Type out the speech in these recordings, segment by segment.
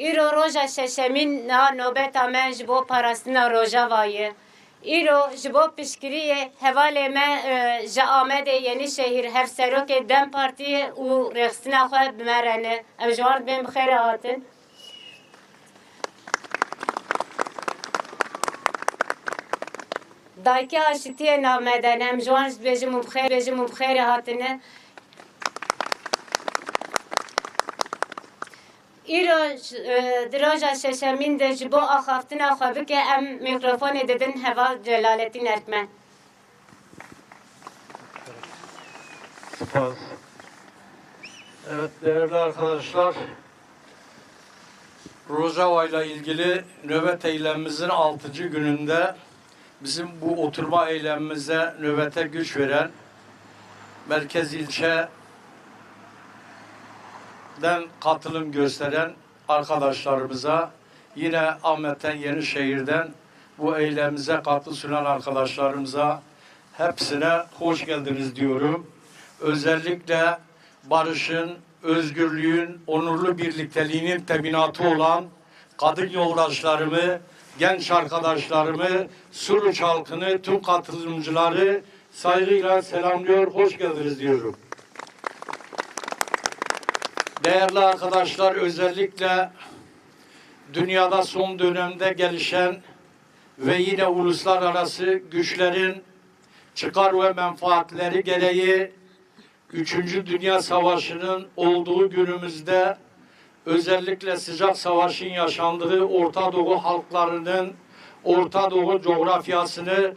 İro roja şeşemin na nobeta me ji bo parastina rojavayı. İro ji bo pişkiriye hevale me e, ji Amede Yenişehir Hevserokê Dem Partiye û rexstina xwe bimerene. Em ji wan bên bixêr hatin. Dayki aşitiye nameden em ji wan ji bêjim û û bixêr hatine. Diroja şeşemin de ji bo axaftina xwe bike em mikrofonê didin heva Celalettin Erkmen. Spas. Evet değerli arkadaşlar. Rojava ile ilgili nöbet eylemimizin 6. gününde bizim bu oturma eylemimize nöbete güç veren merkez ilçeden katılım gösteren arkadaşlarımıza yine Ahmet'ten Yenişehir'den bu eylemimize katkı sunan arkadaşlarımıza hepsine hoş geldiniz diyorum özellikle barışın, özgürlüğün, onurlu birlikteliğinin teminatı olan kadın yoldaşlarımı, genç arkadaşlarımı, Suruç halkını, tüm katılımcıları saygıyla selamlıyor, hoş geldiniz diyorum. Değerli arkadaşlar, özellikle dünyada son dönemde gelişen ve yine uluslararası güçlerin çıkar ve menfaatleri gereği Üçüncü Dünya Savaşı'nın olduğu günümüzde özellikle sıcak savaşın yaşandığı Orta Doğu halklarının Orta Doğu coğrafyasını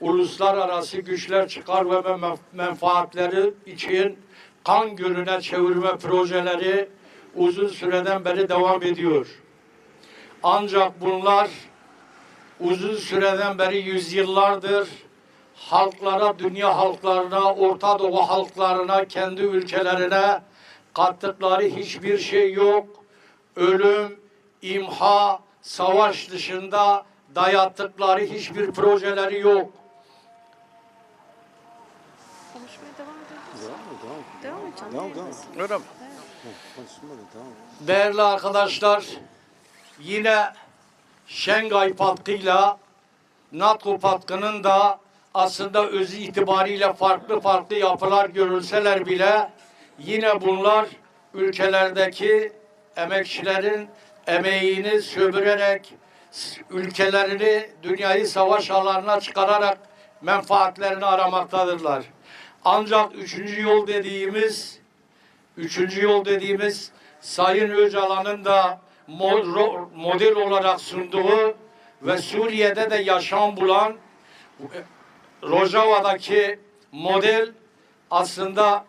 uluslararası güçler çıkar ve men- menfaatleri için kan gölüne çevirme projeleri uzun süreden beri devam ediyor. Ancak bunlar uzun süreden beri yüzyıllardır halklara, dünya halklarına, Orta Doğu halklarına, kendi ülkelerine kattıkları hiçbir şey yok. Ölüm, imha, savaş dışında dayattıkları hiçbir projeleri yok. Öyle mi? Konuşmadı tamam. Değerli arkadaşlar, yine Şengay Patkı'yla NATO Patkı'nın da aslında özü itibariyle farklı farklı yapılar görülseler bile yine bunlar ülkelerdeki emekçilerin emeğini sömürerek ülkelerini dünyayı savaş alanına çıkararak menfaatlerini aramaktadırlar. Ancak üçüncü yol dediğimiz Üçüncü yol dediğimiz Sayın Öcalan'ın da model olarak sunduğu ve Suriye'de de yaşam bulan e, Rojava'daki model aslında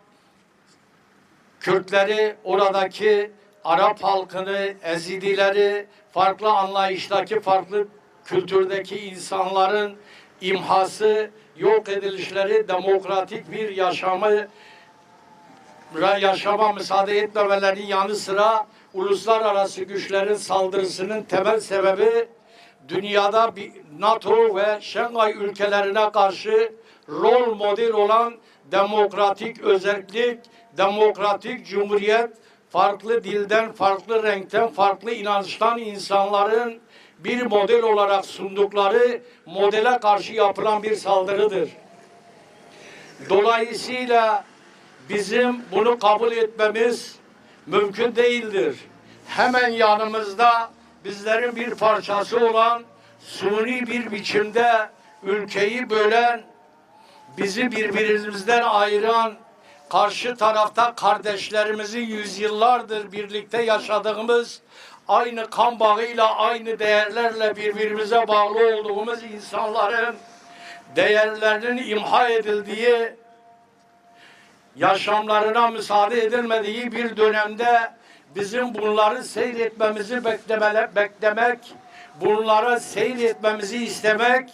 Kürtleri, oradaki Arap halkını, Ezidileri, farklı anlayıştaki, farklı kültürdeki insanların imhası, yok edilişleri, demokratik bir yaşamı yaşama müsaade etmemelerinin yanı sıra uluslararası güçlerin saldırısının temel sebebi dünyada bir NATO ve Şangay ülkelerine karşı rol model olan demokratik özellik, demokratik cumhuriyet, farklı dilden, farklı renkten, farklı inançtan insanların bir model olarak sundukları modele karşı yapılan bir saldırıdır. Dolayısıyla bizim bunu kabul etmemiz mümkün değildir. Hemen yanımızda bizlerin bir parçası olan suni bir biçimde ülkeyi bölen, bizi birbirimizden ayıran, karşı tarafta kardeşlerimizin yüzyıllardır birlikte yaşadığımız, aynı kan bağıyla, aynı değerlerle birbirimize bağlı olduğumuz insanların değerlerinin imha edildiği, yaşamlarına müsaade edilmediği bir dönemde bizim bunları seyretmemizi beklemele, beklemek, bunlara seyretmemizi istemek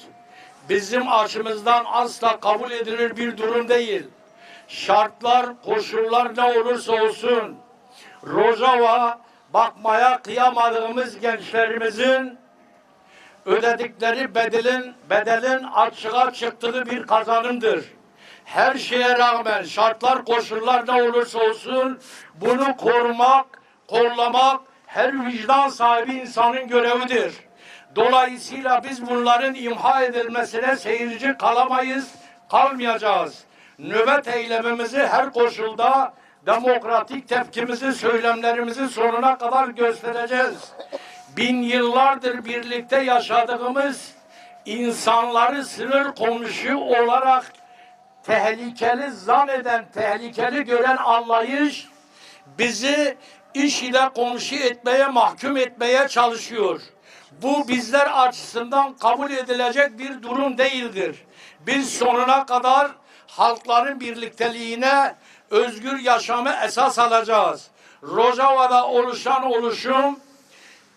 bizim açımızdan asla kabul edilir bir durum değil. Şartlar, koşullar ne olursa olsun Rojava bakmaya kıyamadığımız gençlerimizin ödedikleri bedelin bedelin açığa çıktığı bir kazanımdır. Her şeye rağmen şartlar koşullar ne olursa olsun bunu korumak, kollamak her vicdan sahibi insanın görevidir. Dolayısıyla biz bunların imha edilmesine seyirci kalamayız, kalmayacağız. Nöbet eylemimizi her koşulda demokratik tepkimizi, söylemlerimizi sonuna kadar göstereceğiz. Bin yıllardır birlikte yaşadığımız insanları sınır komşu olarak tehlikeli zanneden, tehlikeli gören anlayış bizi iş ile komşu etmeye, mahkum etmeye çalışıyor. Bu bizler açısından kabul edilecek bir durum değildir. Biz sonuna kadar halkların birlikteliğine, özgür yaşamı esas alacağız. Rojava'da oluşan oluşum,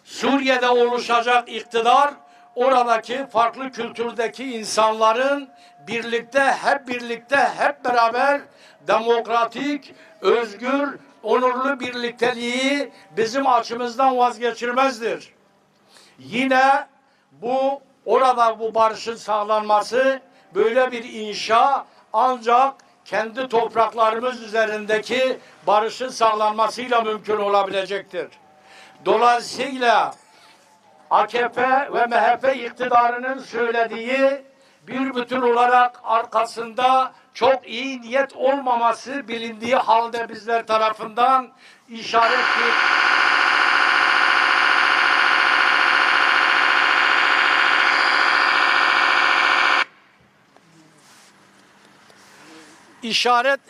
Suriye'de oluşacak iktidar oradaki farklı kültürdeki insanların birlikte hep birlikte hep beraber demokratik, özgür, onurlu birlikteliği bizim açımızdan vazgeçirmezdir. Yine bu orada bu barışın sağlanması böyle bir inşa ancak kendi topraklarımız üzerindeki barışın sağlanmasıyla mümkün olabilecektir. Dolayısıyla AKP ve MHP iktidarının söylediği bir bütün olarak arkasında çok iyi niyet olmaması bilindiği halde bizler tarafından işaret bir işaret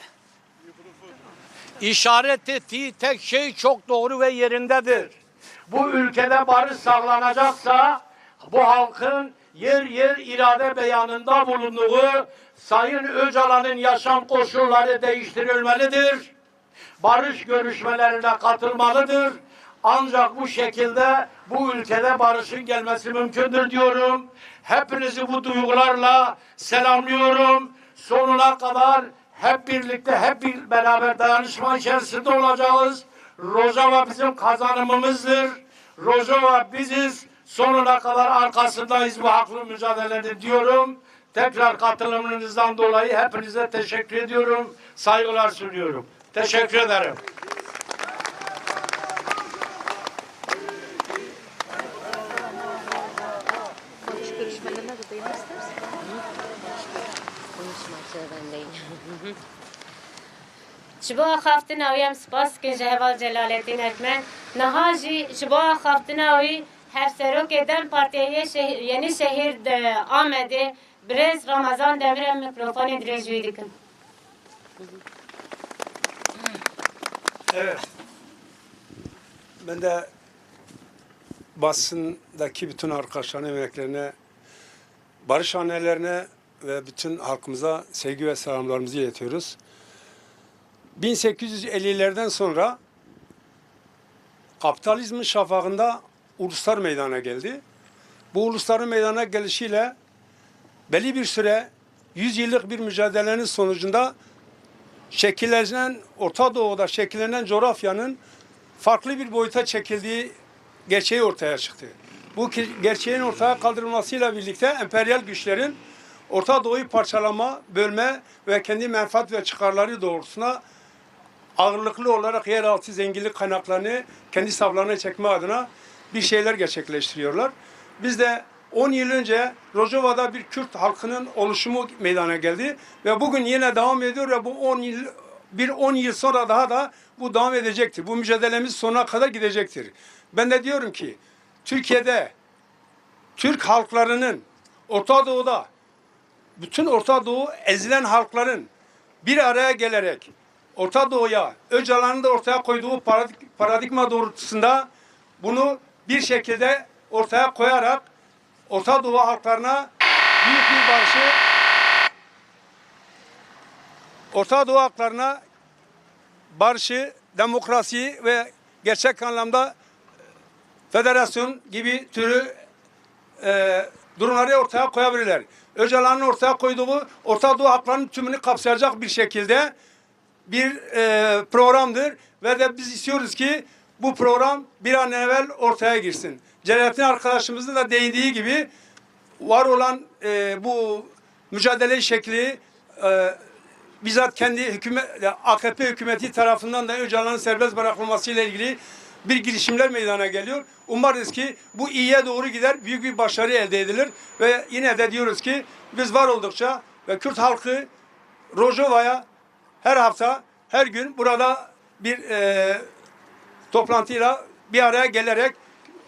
işaret ettiği tek şey çok doğru ve yerindedir. Bu ülkede barış sağlanacaksa bu halkın yer yer irade beyanında bulunduğu Sayın Öcalan'ın yaşam koşulları değiştirilmelidir. Barış görüşmelerine katılmalıdır. Ancak bu şekilde bu ülkede barışın gelmesi mümkündür diyorum. Hepinizi bu duygularla selamlıyorum. Sonuna kadar hep birlikte, hep bir beraber dayanışma içerisinde olacağız. Rojava bizim kazanımımızdır. Rojava biziz. Sonuna kadar arkasındayız bu haklı mücadelede diyorum. Tekrar katılımınızdan dolayı hepinize teşekkür ediyorum. Saygılar sunuyorum. Teşekkür ederim. Barış görüşmelerine de değinmek istersin. Konuşmak zorundayım. Ji bo xaftina wî em spas dikin ji heval Celalettin Ekmen. Niha jî ji bo xaftina wî Hevserokê Dem Partiya Şehir, Yeni Şehir de Amedê Birêz Ramazan Demir'e wî dikim. Evet. Ben de basındaki bütün arkadaşlarına, emeklerine, barış annelerine ve bütün halkımıza sevgi ve selamlarımızı iletiyoruz. 1850'lerden sonra kapitalizmin şafağında uluslar meydana geldi. Bu ulusların meydana gelişiyle belli bir süre 100 yıllık bir mücadelenin sonucunda şekillenen Orta Doğu'da şekillenen coğrafyanın farklı bir boyuta çekildiği gerçeği ortaya çıktı. Bu gerçeğin ortaya kaldırılmasıyla birlikte emperyal güçlerin Orta Doğu'yu parçalama, bölme ve kendi menfaat ve çıkarları doğrultusuna ağırlıklı olarak yeraltı zenginlik kaynaklarını kendi saflarına çekme adına bir şeyler gerçekleştiriyorlar. Biz de 10 yıl önce Rojava'da bir Kürt halkının oluşumu meydana geldi ve bugün yine devam ediyor ve bu 10 yıl bir 10 yıl sonra daha da bu devam edecektir. Bu mücadelemiz sonuna kadar gidecektir. Ben de diyorum ki Türkiye'de Türk halklarının Orta Doğu'da bütün Orta Doğu ezilen halkların bir araya gelerek Orta Doğu'ya Öcalan'ın da ortaya koyduğu paradigma doğrultusunda bunu bir şekilde ortaya koyarak Orta Doğu halklarına büyük bir barışı Orta Doğu halklarına barışı, demokrasi ve gerçek anlamda federasyon gibi türü e, durumları ortaya koyabilirler. Öcalan'ın ortaya koyduğu Orta Doğu halklarının tümünü kapsayacak bir şekilde bir e, programdır ve de biz istiyoruz ki bu program bir an evvel ortaya girsin. Celalettin arkadaşımızın da değindiği gibi var olan e, bu mücadele şekli e, bizzat kendi hükümet AKP hükümeti tarafından da Öcalan'ın serbest bırakılması ile ilgili bir girişimler meydana geliyor. Umarız ki bu iyiye doğru gider, büyük bir başarı elde edilir ve yine de diyoruz ki biz var oldukça ve Kürt halkı Rojava'ya her hafta, her gün burada bir e, toplantıyla bir araya gelerek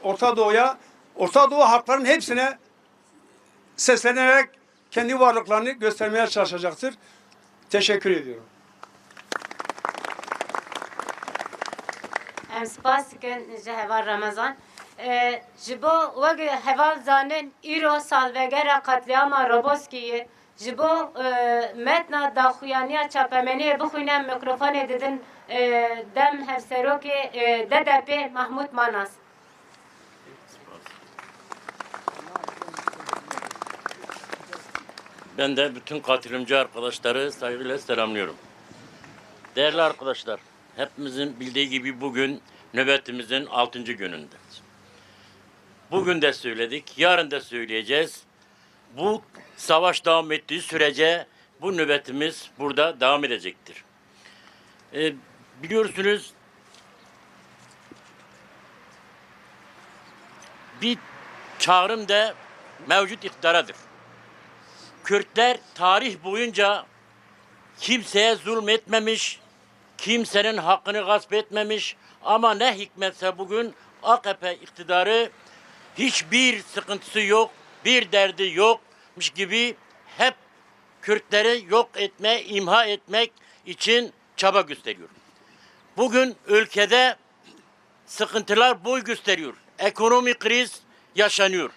Orta Doğu'ya, Orta Doğu halkların hepsine seslenerek kendi varlıklarını göstermeye çalışacaktır. Teşekkür ediyorum. Em spas dikin Ramazan. Ee, Ji bo wek heval zanin îro salvegera katliama Roboski'yi ji bo e, metna daxuyaniya çapemeniyê bixwîne mikrofonê didin e, dem hevserokê e, DDP Mahmud Manas. Ben de bütün katılımcı arkadaşları saygıyla selamlıyorum. Değerli arkadaşlar, hepimizin bildiği gibi bugün nöbetimizin 6. günündeyiz. Bugün de söyledik, yarın da söyleyeceğiz. Bu savaş devam ettiği sürece bu nöbetimiz burada devam edecektir. Ee, biliyorsunuz bir çağrım da mevcut iktidaradır. Kürtler tarih boyunca kimseye zulmetmemiş, kimsenin hakkını gasp etmemiş ama ne hikmetse bugün AKP iktidarı hiçbir sıkıntısı yok, bir derdi yokmuş gibi hep Kürtleri yok etme, imha etmek için çaba gösteriyor. Bugün ülkede sıkıntılar boy gösteriyor. Ekonomik kriz yaşanıyor.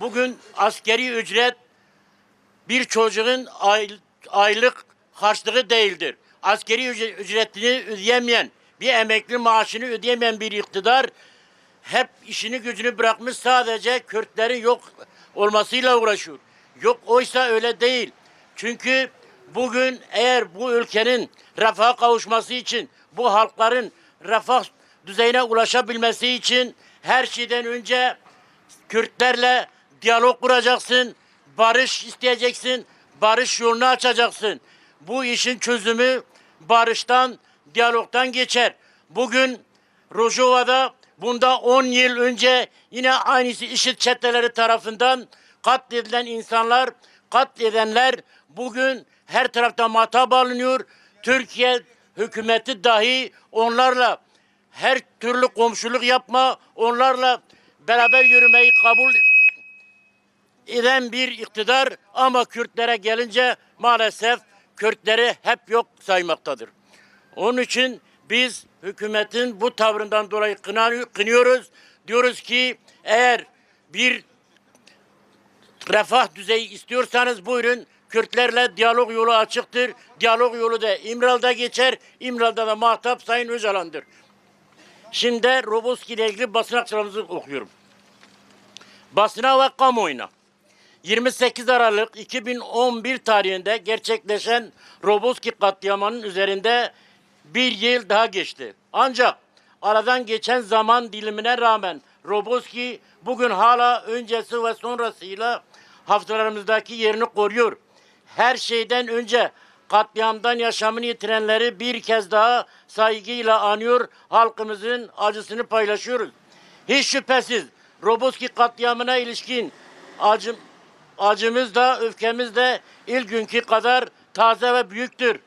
Bugün askeri ücret bir çocuğun ay- aylık harçlığı değildir. Askeri ücre- ücretini ödeyemeyen, bir emekli maaşını ödeyemeyen bir iktidar hep işini gücünü bırakmış sadece Kürtlerin yok olmasıyla uğraşıyor. Yok oysa öyle değil. Çünkü bugün eğer bu ülkenin refaha kavuşması için, bu halkların refah düzeyine ulaşabilmesi için her şeyden önce Kürtlerle diyalog kuracaksın, barış isteyeceksin, barış yolunu açacaksın. Bu işin çözümü barıştan, diyalogtan geçer. Bugün Rojava'da bunda 10 yıl önce yine aynısı işit çeteleri tarafından katledilen insanlar, katledenler bugün her tarafta matap alınıyor. Türkiye hükümeti dahi onlarla her türlü komşuluk yapma, onlarla beraber yürümeyi kabul eden bir iktidar ama Kürtlere gelince maalesef Kürtleri hep yok saymaktadır. Onun için biz hükümetin bu tavrından dolayı kınıyoruz. Diyoruz ki eğer bir refah düzeyi istiyorsanız buyurun Kürtlerle diyalog yolu açıktır. Diyalog yolu da İmral'da geçer. İmral'da da muhatap Sayın Öcalan'dır. Şimdi Roboski ile ilgili basın aktarımızı okuyorum. Basına ve kamuoyuna. 28 Aralık 2011 tarihinde gerçekleşen Roboski katliamının üzerinde bir yıl daha geçti. Ancak aradan geçen zaman dilimine rağmen Roboski bugün hala öncesi ve sonrasıyla haftalarımızdaki yerini koruyor. Her şeyden önce katliamdan yaşamını yitirenleri bir kez daha saygıyla anıyor, halkımızın acısını paylaşıyoruz. Hiç şüphesiz Roboski katliamına ilişkin acım, acımız da öfkemiz de ilk günkü kadar taze ve büyüktür.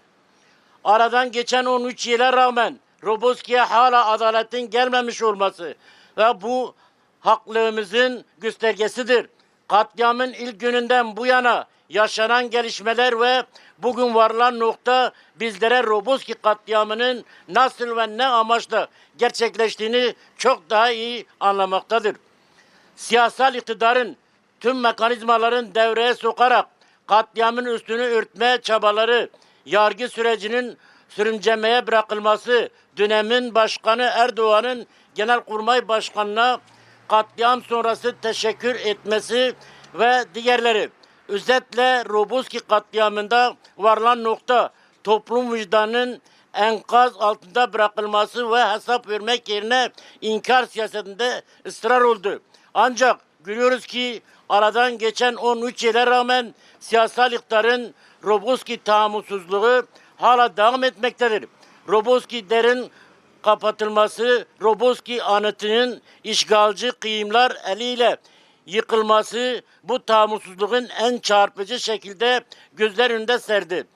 Aradan geçen 13 yıla rağmen Roboski'ye hala adaletin gelmemiş olması ve bu haklılığımızın göstergesidir. Katliamın ilk gününden bu yana yaşanan gelişmeler ve bugün varılan nokta bizlere Roboski katliamının nasıl ve ne amaçla gerçekleştiğini çok daha iyi anlamaktadır siyasal iktidarın tüm mekanizmaların devreye sokarak katliamın üstünü örtme çabaları, yargı sürecinin sürüncemeye bırakılması, dönemin başkanı Erdoğan'ın Genelkurmay Başkanı'na katliam sonrası teşekkür etmesi ve diğerleri. Özetle Roboski katliamında varılan nokta toplum vicdanının enkaz altında bırakılması ve hesap vermek yerine inkar siyasetinde ısrar oldu. Ancak görüyoruz ki aradan geçen 13 yıla rağmen siyasal iktidarın Roboski tahammülsüzlüğü hala devam etmektedir. Roboski derin kapatılması, Roboski anıtının işgalci kıyımlar eliyle yıkılması bu tahammülsüzlüğün en çarpıcı şekilde gözler önünde serdi.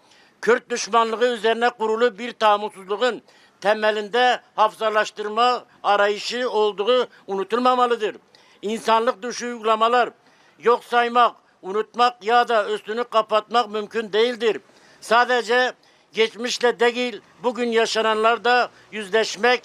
Kürt düşmanlığı üzerine kurulu bir tahammülsüzlüğün temelinde hafızalaştırma arayışı olduğu unutulmamalıdır. İnsanlık dışı uygulamalar yok saymak, unutmak ya da üstünü kapatmak mümkün değildir. Sadece geçmişle değil, bugün yaşananlarda yüzleşmek,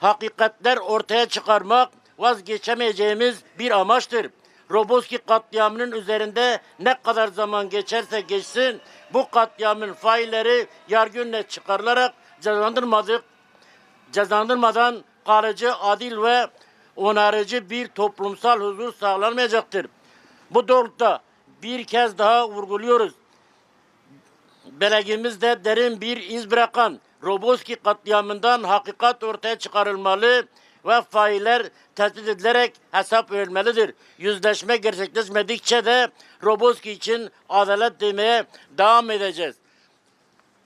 hakikatler ortaya çıkarmak vazgeçemeyeceğimiz bir amaçtır. Roboski katliamının üzerinde ne kadar zaman geçerse geçsin bu katliamın failleri yargı çıkarılarak cezalandırmadık. Cezalandırmadan kalıcı, adil ve onarıcı bir toplumsal huzur sağlanmayacaktır. Bu doğrultuda bir kez daha vurguluyoruz belegimizde derin bir iz bırakan Roboski katliamından hakikat ortaya çıkarılmalı ve failler tespit edilerek hesap verilmelidir. Yüzleşme gerçekleşmedikçe de Roboski için adalet demeye devam edeceğiz.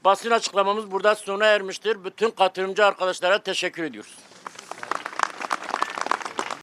Basın açıklamamız burada sona ermiştir. Bütün katılımcı arkadaşlara teşekkür ediyoruz.